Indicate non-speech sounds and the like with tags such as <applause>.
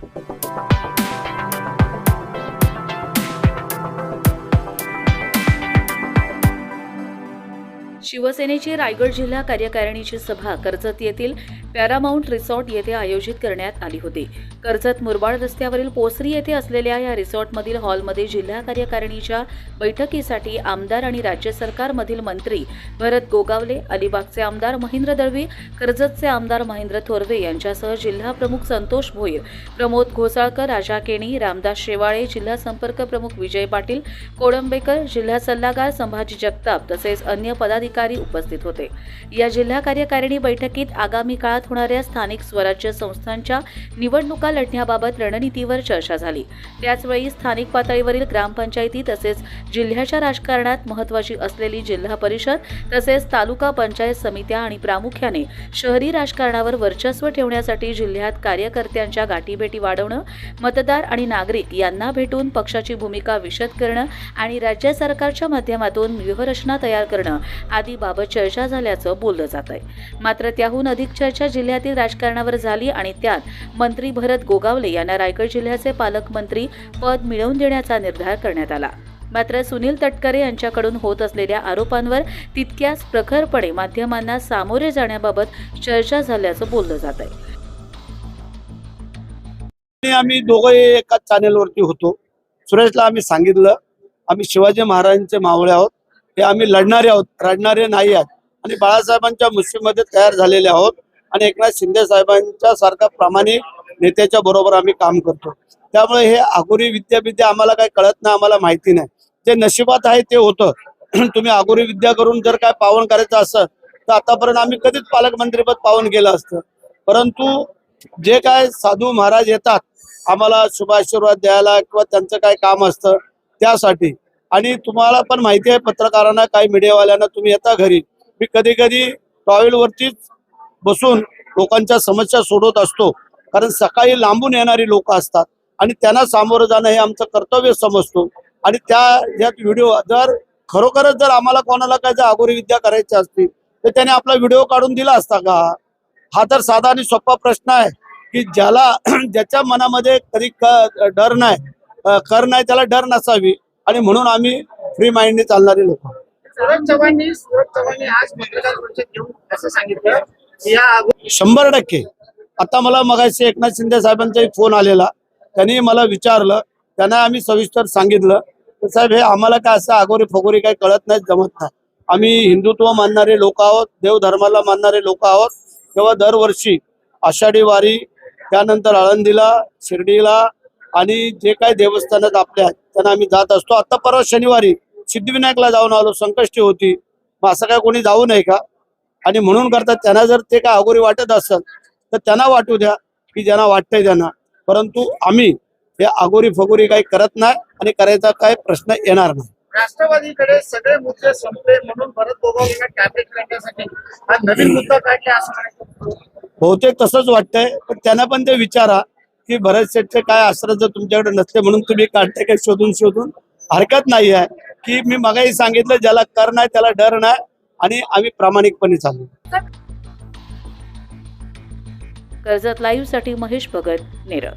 Thank you. शिवसेनेची रायगड जिल्हा कार्यकारिणीची सभा कर्जत येथील पॅरामाऊंट रिसॉर्ट येथे आयोजित करण्यात आली होती. कर्जत मुरबाड रस्त्यावरील पोसरी येथे असलेल्या या रिसॉर्टमधील हॉलमध्ये जिल्हा कार्यकारिणीच्या बैठकीसाठी आमदार आणि राज्य सरकारमधील मंत्री भरत गोगावले अलिबागचे आमदार महेंद्र दळवी कर्जतचे आमदार महेंद्र थोरवे यांच्यासह जिल्हा प्रमुख संतोष भोईर प्रमोद घोसाळकर राजा केणी रामदास शेवाळे जिल्हा संपर्क प्रमुख विजय पाटील कोडंबेकर जिल्हा सल्लागार संभाजी जगताप तसेच अन्य पदाधिकारी उपस्थित होते. या जिल्हा कार्यकारिणी बैठकीत आगामी काळात होणाऱ्या स्थानिक स्वराज्य संस्थांच्या निवडणुका लढण्याबाबत रणनीतीवर चर्चा झाली. त्याचवेळी स्थानिक पातळीवरील ग्रामपंचायती तसेच जिल्ह्याच्या राजकारणात महत्वाची असलेली जिल्हा परिषद तसेच तालुका पंचायत समित्या आणि प्रामुख्याने शहरी राजकारणावर वर्चस्व ठेवण्यासाठी जिल्ह्यात कार्यकर्त्यांच्या गाठीभेटी वाढवणं मतदार आणि नागरिक यांना भेटून पक्षाची भूमिका विशद करणं आणि राज्य सरकारच्या माध्यमातून व्यूहरचना तयार करणं आदीबाबत चर्चा झाल्याचं बोललं जात आहे. मात्र त्याहून अधिक चर्चा जिल्ह्यातील राजकारणावर झाली आणि त्यात मंत्री भरत गोगावले यांना रायगड जिल्ह्याचे पालकमंत्री पद मिळवून देण्याचा निर्धार करण्यात आला. मात्र सुनील तटकरे यांच्याकडून होत असलेल्या आरोपांवर तितक्याच प्रखरपणे माध्यमांना सामोरे जाण्याबाबत चर्चा झाल्याचं बोललं जात आहे. आम्ही दोघे एकाच चॅनेलवरती होतो. सुरेशला आम्ही सांगितलं आम्ही शिवाजी महाराजांचे मावळे आहोत. हे आम्ही लढणारे आहोत रडणारे नाही आहोत. आणि बाळासाहेबांच्या मुस्लिममध्ये तयार झालेले आहोत आणि एकनाथ शिंदे साहेबांच्या सारखा प्रामाणिक नेत्याच्या बरोबर आम्ही काम करतो. त्यामुळे हे आगोरी विद्यापीठ आम्हाला काही कळत नाही आम्हाला माहिती नाही. जे नशिबात आहे ते होतं. <clears throat> तुम्ही आगोरी विद्या करून जर काय पावन करायचं असतं तर आतापर्यंत आम्ही कधीच पालकमंत्रीपद पावन केलं असतं. परंतु जे काय साधू महाराज येतात आम्हाला शुभाशीर्वाद द्यायला किंवा त्यांचं काय काम असतं त्यासाठी आणि तुम्हाला पण माहिती आहे पत्रकारांना काही मीडियावाल्यांना तुम्ही येता घरी. मी कधी कधी टॉवेलवरतीच बसून लोकांच्या समस्या सोडवत असतो. कारण सकाळी लांबून येणारी लोक असतात आणि त्यांना सामोरं जाणं हे आमचं कर्तव्य समजतो. आणि त्या यात व्हिडिओ जर खरोखरच जर आम्हाला कोणाला काय जर अगोरी विद्या करायची असती तर त्याने आपला व्हिडिओ काढून दिला असता का? हा तर साधा आणि सोपा प्रश्न आहे की ज्याला <clears throat> ज्याच्या मनामध्ये कधी डर नाही. कर नाही त्याला डर नसावी. आणि म्हणून आम्ही फ्री माइंडने चालणारे लोक. शंभर टक्के. आता मला मगाशी एकनाथ शिंदे साहेबांचाही फोन आलेला. त्यांनी मला विचारलं. त्यांना आम्ही सविस्तर सांगितलं. साहेब हे आम्हाला काय असं आगोरी फगोरी काही कळत नाही जमत नाही. आम्ही हिंदुत्व मानणारे लोक आहोत देवधर्माला मानणारे लोक आहोत. तेव्हा दरवर्षी आषाढी वारी त्यानंतर आळंदीला शिर्डीला आणि जे काही देवस्थानात आपल्या आहेत त्यांना आम्ही जात असतो. आता परवा शनिवारी सिद्धिविनायकला जाऊन आलो संकष्टी होती. मग असं काय कोणी जाऊ नये का? आणि म्हणून करतात त्यांना जर ते काय अगोरी वाटत असेल तर त्यांना वाटू द्या की ज्यांना वाटतंय त्यांना. परंतु आम्ही हे अगोरी फगोरी काही करत नाही आणि करायचा काही प्रश्न येणार नाही. राष्ट्रवादीकडे सगळे मुद्दे संपले म्हणून भरत गोगावलेला कॅबिनेट करण्यासाठी हा नवीन मुद्दा काढला असं म्हणायचं. बहुतेक तसंच वाटतंय पण त्यांना पण ते विचारा. की भरत शेठचे काय आश्रय जर तुमच्याकडे नसते म्हणून तुम्ही काढते काय शोधून शोधून? हरकत नाही आहे. की मी मगाही सांगितलं ज्याला कर नाही त्याला डर नाही आणि आम्ही प्रामाणिकपणे चालू. कर्जत लाईव्हसाठी महेश भगत नेरळ